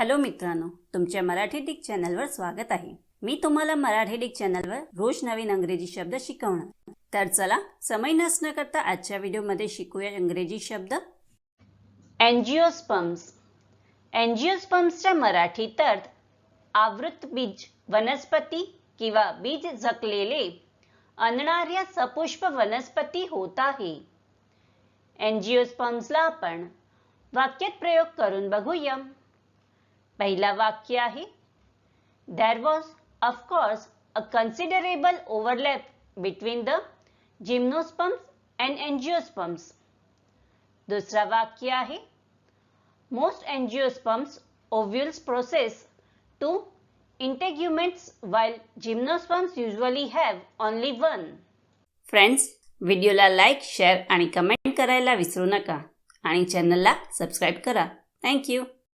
Hello मित्रांनो तुमच्या Marathi Dick चॅनलवर स्वागत आहे. मी तुम्हाला मराठी डिक चॅनलवर रोज नवीन अंग्रेजी शब्द शिकवणार. तर चला समय नसणं करता आजच्या व्हिडिओमध्ये शिकूया इंग्रजी शब्द. अँजिओस्पर्म्स अँजिओस्पर्म्सचा मराठीत अर्थ आवृत बीज वनस्पती किंवा बीज झकलेले आणणाऱ्या सपुष्प वनस्पती होत आहे. अँजिओस्पर्म्सला आपण वाक्यात प्रयोग करून बघूया. पहिला वाक्य आहे. There was of course a considerable overlap between the gymnosperms and angiosperms दुसरा वाक्य आहे. Most angiosperms ovules possess two integuments while gymnosperms usually have only one friends व्हिडिओला लाईक शेअर आणि कमेंट करायला विसरू नका. आणि चॅनलला सबस्क्राईब करा. थँक्यू